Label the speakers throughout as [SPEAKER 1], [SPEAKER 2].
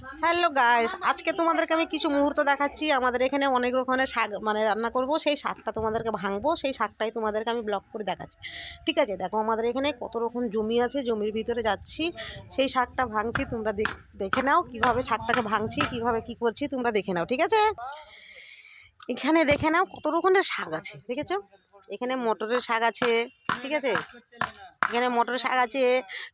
[SPEAKER 1] Hello guys আজকে তোমাদেরকে আমি কিছু মুহূর্ত দেখাচ্ছি। আমাদের এখানে অনেক রকমের শাক মানে রান্না করব। সেই শাকটা তোমাদেরকে ভাঙবো। সেই শাকটাই তোমাদেরকে আমি ব্লক করে দেখাচ্ছি। ঠিক আছে, দেখো আমাদের এখানে কত রকম জমি আছে। জমির ভিতরে যাচ্ছি। সেই শাকটা ভাঙছি। তোমরা দেখ- নাও কীভাবে শাকটাকে ভাঙছি, কীভাবে কি করছি, তোমরা দেখে নাও। ঠিক আছে? এখানে দেখে নাও কত রকমের শাক আছে। দেখেছ? এখানে মটরের শাক আছে। ঠিক আছে? এখানে মটর শাক আছে।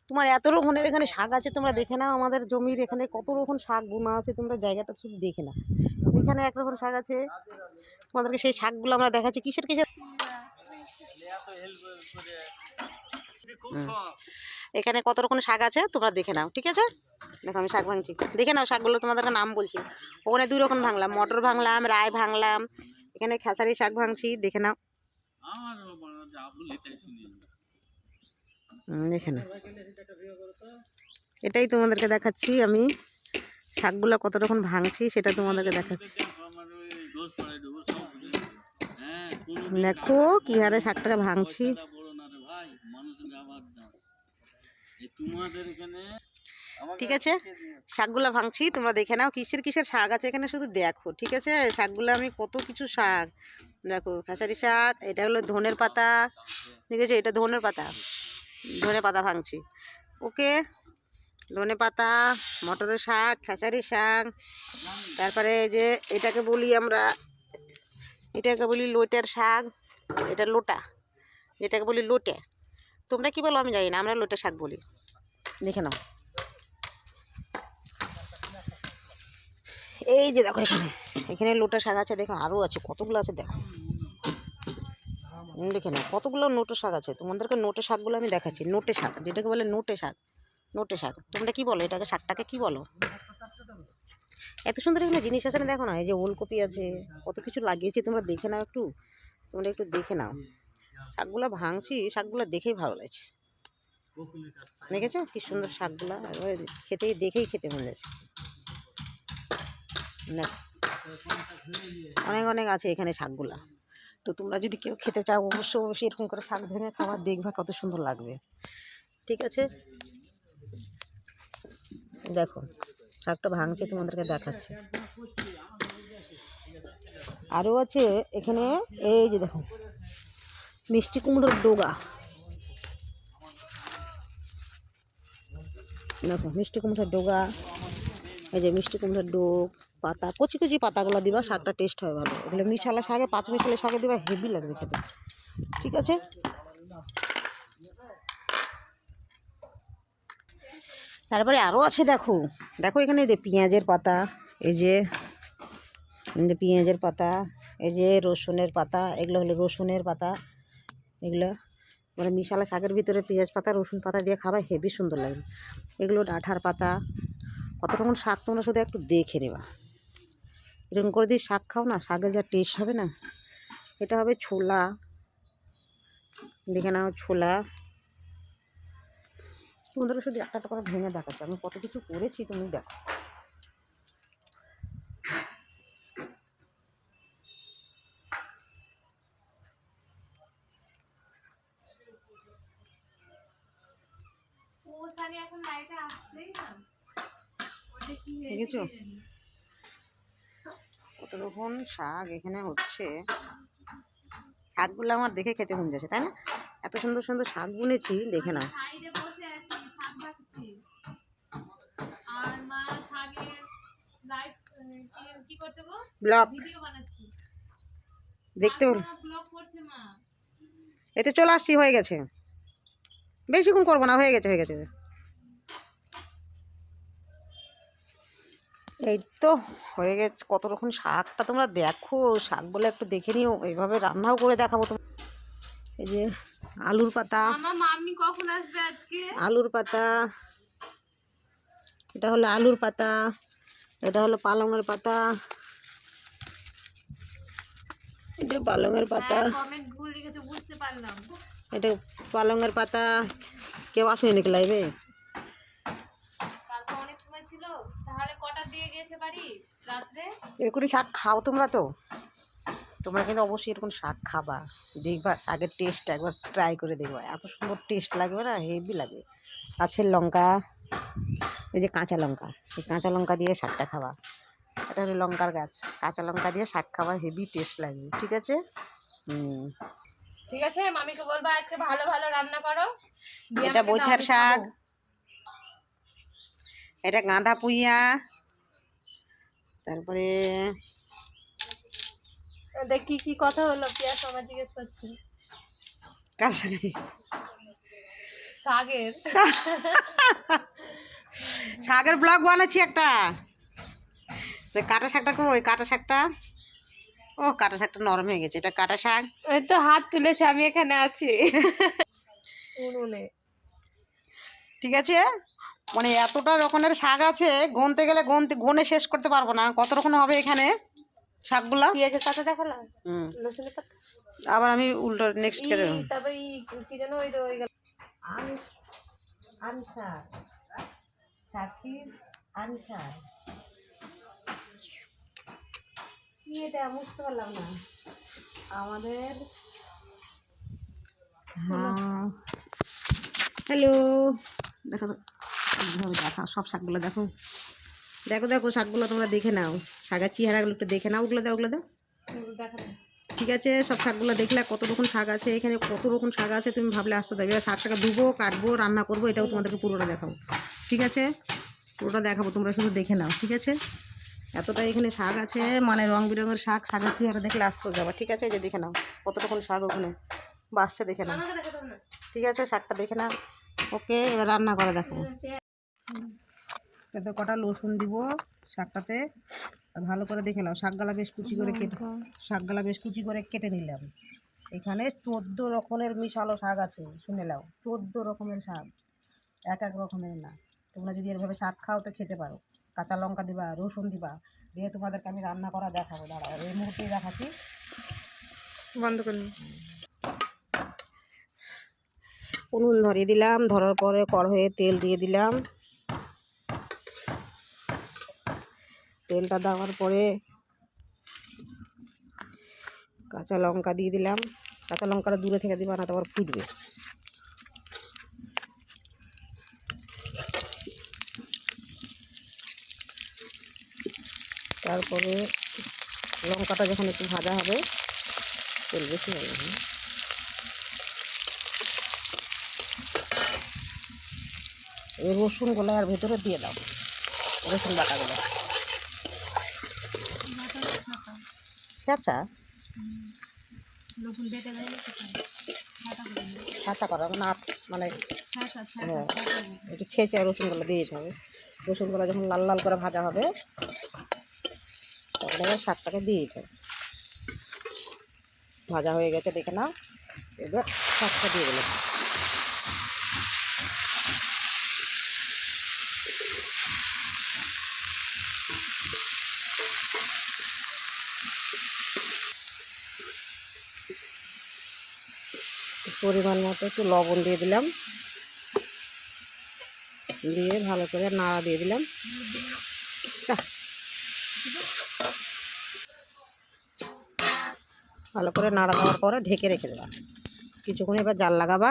[SPEAKER 1] তোমার এত রকমের এখানে শাক আছে, তোমরা দেখে নাও আমাদের জমির এখানে কত রকম শাক বোনা আছে, তোমরা জায়গাটা শুধু দেখে নাও। এখানে এক রকম শাক আছে। তোমাদেরকে সেই শাকগুলো আমরা দেখাচ্ছি। কিসের কিসের? এখানে কত রকম শাক আছে, তোমরা দেখে নাও, ঠিক আছে? দেখো আমি শাক ভাঙছি। দেখে নাও শাকগুলো, তোমাদেরকে নাম বলছি। ওখানে দুই রকম ভাঙলাম, মটর ভাঙলাম, রায় ভাঙলাম। এখানে খেসারি শাক ভাঙছি, দেখে নাও। নাও এটাই তোমাদেরকে দেখাচ্ছি আমি। শাকগুলো কত রকম ভাঙছি সেটা তোমাদেরকে দেখাচ্ছি। দেখো কি হারে শাকটাকে ভাঙছি। ঠিক আছে? শাকগুলো ভাঙছি, তোমরা দেখে নাও কিসের কিসের শাক আছে এখানে শুধু দেখো, ঠিক আছে? শাকগুলো আমি কত কিছু শাক। দেখো, খেসারি শাক, এটা হলো ধনের পাতা, ঠিক আছে? এটা ধনের পাতা। ধনে পাতা ভাঙছি। ওকে, ধনে পাতা, মটরের শাক খেসারি শাক, তারপরে যে এটাকে বলি আমরা, এটাকে বলি লোটের শাক, এটা লোটা, যেটাকে বলি লোটে। তোমরা কি বলো, আমি জানি না, আমরা লোটে শাক বলি। দেখে নাও। এই যে দেখো এখানে এখানে লোটা শাক আছে, দেখো আরও আছে, কতগুলো আছে, দেখো। দেখে নাও, কতগুলো নোটে শাক আছে? তোমাদেরকে নোটে শাকগুলো আমি দেখাচ্ছি। নোটে শাক, যেটাকে বলে নোটে শাক নোটে শাক। তোমরা কি বলো এটাকে, শাকটাকে কি বলো? এত সুন্দর এখানে জিনিস আছে না, দেখো না, এই যে ওলকপি আছে, কত কিছু লাগিয়েছি, তোমরা দেখে নাও একটু। তোমরা একটু দেখে নাও। শাকগুলো ভাঙছি, শাকগুলো দেখেই ভালো লাগছে। দেখেছ? কি সুন্দর শাকগুলো, একবারে খেতেই, দেখেই খেতে মনে যাচ্ছে। অনেক অনেক আছে এখানে শাকগুলা। তো তোমরা যদি কেউ খেতে চাও অবশ্য অবশ্যই এরকম করে শাক ভেঙে খাবার দেখবা, কত সুন্দর লাগবে। ঠিক আছে? দেখো, শাকটা ভাঙছে, তোমাদেরকে দেখাচ্ছে। আরও আছে এখানে, এই যে দেখো, মিষ্টি কুমড়োর ডোগা। দেখো, মিষ্টি কুমড়োর ডোগা, এই যে মিষ্টি কুমড়োর ডোগ। পাতা, কচি কচি পাতাগুলো দিবা শাকটা টেস্ট হয় ভালো। এগুলো মিশালা শাকে, পাঁচ মিশালে শাকে দিবা হেভি লাগবে খেতে। ঠিক আছে? তারপরে আরও আছে, দেখো। দেখো এখানে যে পেঁয়াজের পাতা, এই যে পেঁয়াজের পাতা, এই যে রসুনের পাতা, এগুলো হলো রসুনের পাতা। এগুলো মানে মিশালা শাকের ভিতরে পেঁয়াজ পাতা, রসুন পাতা দিয়ে খাবা হেভি সুন্দর লাগবে। এগুলো ডাঁঠার পাতা কত রকম শাক তোমরা শুধু একটু দেখে নেবা। এরকম করে দিয়ে শাক খাও না শাকের যা টেস্ট হবে না এটা হবে ছোলা। দেখে নাও ছোলা। তোমাদেরকে শুধু একটা একটা করে ভেঙে দেখাচ্ছি। আমি কত কিছু করেছি তুমি দেখো। দেখেছ? কত রকম শাক এখানে হচ্ছে। শাকগুলো আমার দেখে খেতে মন যাচ্ছে তাই না? এত সুন্দর সুন্দর শাক বুনেছি দেখে নাও। ব্লগ দেখতে এতে চলে আসছি হয়ে গেছে। বেশিক্ষণ করব না হয়ে গেছে হয়ে গেছে। এই তো হয়ে গেছে। কত রকম শাকটা তোমরা দেখো? শাক বলে একটু দেখে নিও। এইভাবে রান্নাও করে দেখাবো তোমার। এই যে আলুর পাতা।
[SPEAKER 2] আমার মাম্মি কখন আসবে আজকে?
[SPEAKER 1] আলুর পাতা। এটা হলো আলুর পাতা। এটা হলো পালংয়ের পাতা। এটা পালংয়ের পাতা।
[SPEAKER 2] কমেন্ট ভুল লিখেছে বুঝতে পারলাম।
[SPEAKER 1] এটা পালংয়ের পাতা। কেউ আসেনি নাকি লাইভে
[SPEAKER 2] কালকে অনেক সময় ছিল তাহলে কটা দিয়ে গেছে বাড়ি রাত্রে
[SPEAKER 1] এরকম শাক খাও তোমরা তো। তোমরা কিন্তু অবশ্যই এরকম শাক খাবা। দেখবা শাকের টেস্টটা একবার ট্রাই করে দেখবা। এত সুন্দর টেস্ট লাগবে না? হেভি লাগবে। গাছের লঙ্কা এই যে কাঁচা লঙ্কা এই কাঁচা লঙ্কা দিয়ে শাকটা খাওয়া এটা হলো লঙ্কার গাছ। কাঁচা লঙ্কা দিয়ে শাক খাওয়া হেভি টেস্ট লাগবে ঠিক আছে? হুম।
[SPEAKER 2] ঠিক আছে মামিকে বলব আজকে ভালো ভালো রান্না করো।
[SPEAKER 1] এটা
[SPEAKER 2] আমি
[SPEAKER 1] শাক। এটা গাঁদা পুইয়া তারপরে
[SPEAKER 2] দেখ কি কি কথা হলো? পিয়াস আমার জিজ্ঞেস করছি।
[SPEAKER 1] কার সাথে
[SPEAKER 2] শাকের
[SPEAKER 1] শাকের ব্লগ বানাচ্ছি একটা। তো কাটা শাকটা কই? কাটা শাকটা? ও কাটা শাকটা নরম হয়ে গেছে। এটা কাটা শাক।
[SPEAKER 2] ওই তো হাত তুলেছে আমি এখানে আছি। উনুনে।
[SPEAKER 1] ঠিক আছে? মানে এতটা রকমের শাক আছে গুনতে গেলে গুনতে গুনে শেষ করতে পারব না। কত রকম হবে এখানে শাকগুলা?
[SPEAKER 2] পেঁয়াজের পাতা দেখালাম? পাতা?
[SPEAKER 1] আবার আমি উল্টো নেক্সট করে
[SPEAKER 2] তারপরে কি যেন ওই তো ওই গেল।
[SPEAKER 1] আনসার। সাকিব আনসার। কি এটা বুঝতে পারলাম না। আমাদের হ্যালো দেখো এইভাবে দেখা সব শাকগুলো দেখো। দেখো দেখো শাকগুলো তোমরা দেখে নাও। শাকের চেহারাগুলো একটু দেখে নাও ওগুলো দাও ওগুলো দাও। ঠিক আছে সব শাকগুলো দেখলে কত রকম শাক আছে এখানে কত রকম শাক আছে তুমি ভাবলে আসতে যাবে এবার শাকটাকে ধুবো কাটবো রান্না করব এটাও তোমাদেরকে পুরোটা দেখাবো। ঠিক আছে? পুরোটা দেখাবো তোমরা শুধু দেখে নাও ঠিক আছে? এতটা এখানে শাক আছে মানে রং বেরঙের শাক শাকের চেহারা দেখলে আসতে যাবে ঠিক আছে যে দেখে নাও কত রকম শাক ওখানে। বাসছে দেখে নাও। ঠিক আছে শাকটা দেখে নাও। ওকে এবার রান্না করে দেখাবো। এতে কটা রসুন দিব শাকটাতে। আর ভালো করে দেখে নাও শাকগালা বেশ কুচি করে কেটে শাকগালা বেশ কুচি করে কেটে নিলাম। এখানে চোদ্দ রকমের মিশালো শাক আছে শুনে নাও। চোদ্দ রকমের শাক এক এক রকমের না। তোমরা যদি এরভাবে শাক খাও তো খেতে পারো। কাঁচা লঙ্কা দিবা রসুন দিবা। দিয়ে তোমাদেরকে আমি রান্না করা দেখাবো দাঁড়াও এই মুহূর্তে দেখাচ্ছি।
[SPEAKER 2] বন্ধ করুন
[SPEAKER 1] উনুন ধরিয়ে দিলাম ধরার পরে কড়াইয়ে তেল দিয়ে দিলাম। তেলটা দেওয়ার পরে কাঁচা লঙ্কা দিয়ে দিলাম। কাঁচা লঙ্কাটা দূরে থেকে দিবা, না তারপর ফুটবে। তারপরে লঙ্কাটা যখন একটু ভাজা হবে, তেল বেশি হবে রসুনগুলো আর ভেতরে দিয়ে দাও, রসুন বাটাগুলো। আচ্ছা।
[SPEAKER 2] রসুন
[SPEAKER 1] ছাঁচা করা মানে আট মানে হ্যাঁ একটু ছেঁচে রসুনগুলো দিয়ে দিতে হবে। রসুনগুলো যখন লাল লাল করে ভাজা হবে তখন এবার শাকটাকে দিয়ে দিতে হবে। ভাজা হয়ে গেছে দেখে নাও। এবার শাকটা দিয়ে দিলাম। পরিমাণ মতো একটু লবণ দিয়ে দিলাম। দিয়ে ভালো করে নাড়া দিয়ে দিলাম। ভালো করে নাড়া দেওয়ার পরে ঢেকে রেখে দেবা। কিছুক্ষণ এবার জাল লাগাবা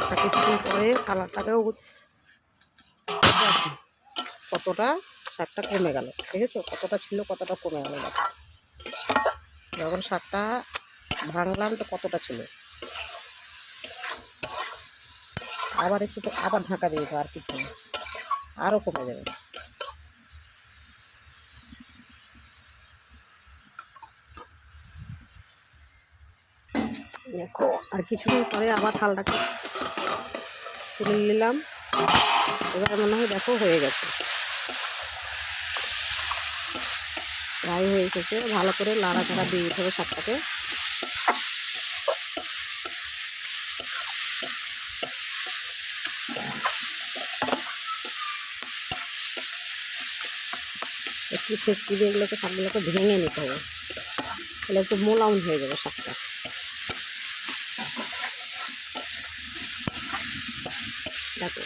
[SPEAKER 1] একটা কিছুক্ষণ পরে কালারটাকেও কতটা শাকটা কমে গেল, দেখেছ? কতটা ছিল, কতটা কমে গেল যখন শাকটা ভাঙলাম তো কতটা ছিল। আবার একটু তো আবার ঢাকা দিয়ে আর কিছু না। আরও কমে যাবে। দেখো, আর কিছুক্ষণ পরে আবার থালটাকে তুলে নিলাম। এবার মনে হয় দেখো হয়ে গেছে। প্রায় হয়ে এসেছে। ভালো করে লাড়া চাড়া দিয়ে দিতে হবে শাকটাকে। একটু ছেঁচকি দিয়ে এগুলোকে শাকগুলোকে ভেঙে নিতে হবে। তাহলে একটু মোলাউন হয়ে যাবে শাকটা। দেখো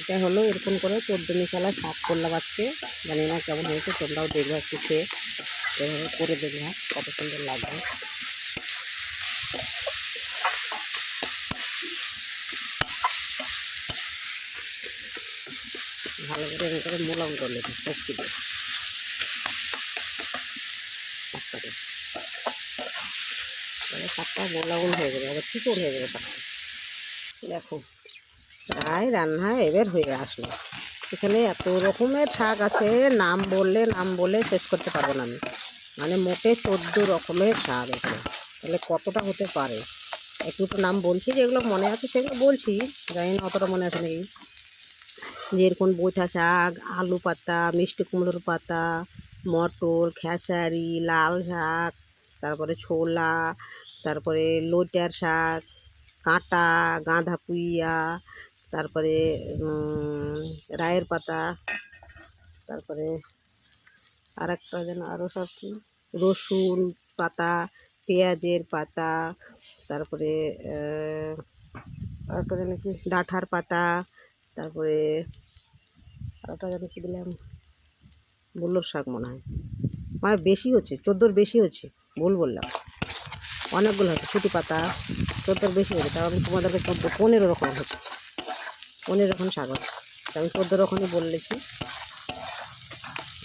[SPEAKER 1] এটা হলো এরকম করে চোদ্দ মিশালা শাক করলাম আজকে। জানি না কেমন হয়েছে, তোমরাও দেখবে একটু খেয়ে। এভাবে করে দেখবে কত সুন্দর লাগবে। ভালো করে এরকম করে মোলাম করে নেবে ফসকি দিয়ে। শাকটা মোলাগুন হয়ে যাবে, আবার চিকন হয়ে যাবে দেখো। প্রায় রান্না এবার হয়ে আসলো। এখানে এত রকমের শাক আছে, নাম বললে নাম বলে শেষ করতে পারব না আমি। মানে মোটে চোদ্দ রকমের শাক এখানে তাহলে কতটা হতে পারে? একটু তো নাম বলছি, যেগুলো মনে আছে সেগুলো বলছি। জানি না অতটা মনে আছে নাকি। যেরকম বৈঠা শাক, আলু পাতা, মিষ্টি কুমড়োর পাতা, মটর, খেসারি, লাল শাক, তারপরে ছোলা, তারপরে লোটার শাক, কাঁটা গাঁদা পুইয়া তারপরে রায়ের পাতা, তারপরে আর একটা যেন আরও সব কি? রসুন পাতা, পেঁয়াজের পাতা, তারপরে একটা যেন কি? ডাঁঠার পাতা, তারপরে আর একটা যেন কি দিলাম? বললোর শাক মনে হয়। মানে বেশি হচ্ছে, চোদ্দোর বেশি হচ্ছে, ভুল বললাম। অনেকগুলো হচ্ছে ছুটি পাতা, চোদ্দোর বেশি হচ্ছে, তাও আমি তোমাদেরকে চোদ্দ পনেরো রকম হচ্ছে। পনেরো রকম শাক তা আমি চোদ্দ রকমই বলেছি,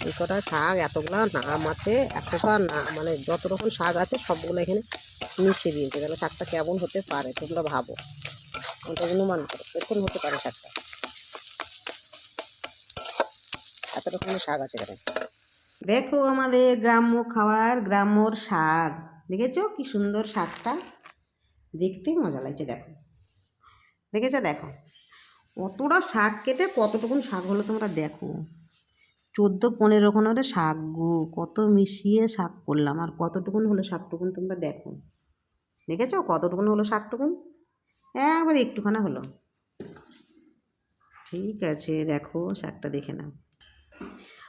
[SPEAKER 1] এই কটা শাক এতগুলা নাম আছে এতটা না মানে যত রকম শাক আছে সবগুলো এখানে মিশিয়ে দিয়েছে। তাহলে শাকটা কেমন হতে পারে তোমরা ভাবো। ওটা অনুমান করো এরকম হতে পারে শাকটা? এত রকমের শাক আছে এখানে। দেখো আমাদের গ্রাম্য খাবার, গ্রাম্যর শাক। দেখেছ কি সুন্দর শাকটা? দেখতে মজা লাগছে, দেখো। দেখেছ, দেখো। অতটা শাক কেটে কতটুকুন শাক হলো তোমরা দেখো। চোদ্দ, পনেরো খানের শাক, গো, কত মিশিয়ে শাক করলাম। আর কতটুকুন হলো শাকটুকুন তোমরা দেখো। দেখেছ? কতটুকুন হলো শাকটুকুন? একবার একটুখানা হলো। ঠিক আছে, দেখো, শাকটা দেখে নাও।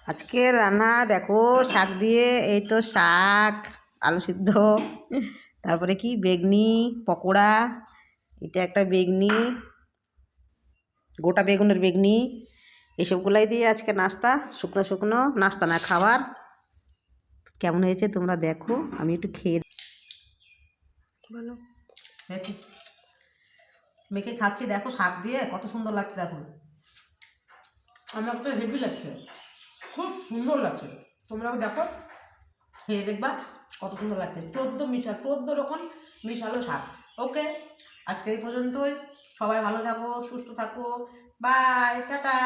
[SPEAKER 1] আজকে রান্না, দেখো, শাক দিয়ে এই তো শাক, আলু সিদ্ধ, তারপরে কি, বেগনি, পকোড়া, এটা একটা বেগনি গোটা বেগুনের বেগনি এসবগুলাই দিয়ে আজকে নাস্তা শুকনো শুকনো নাস্তা না খাবার কেমন হয়েছে তোমরা দেখো আমি একটু খেয়ে
[SPEAKER 2] বলো।
[SPEAKER 1] হয়েছে মেখে খাচ্ছি দেখো শাক দিয়ে কত সুন্দর লাগছে দেখো।
[SPEAKER 3] আমার তো হেভি লাগছে খুব সুন্দর লাগছে। তোমরাও দেখো
[SPEAKER 1] খেয়ে দেখবা কত সুন্দর লাগছে। চোদ্দ মিশা চোদ্দ রকম মিশালো শাক। ওকে আজকে এই পর্যন্তই। সবাই ভালো থাকো সুস্থ থাকো। Bye tata.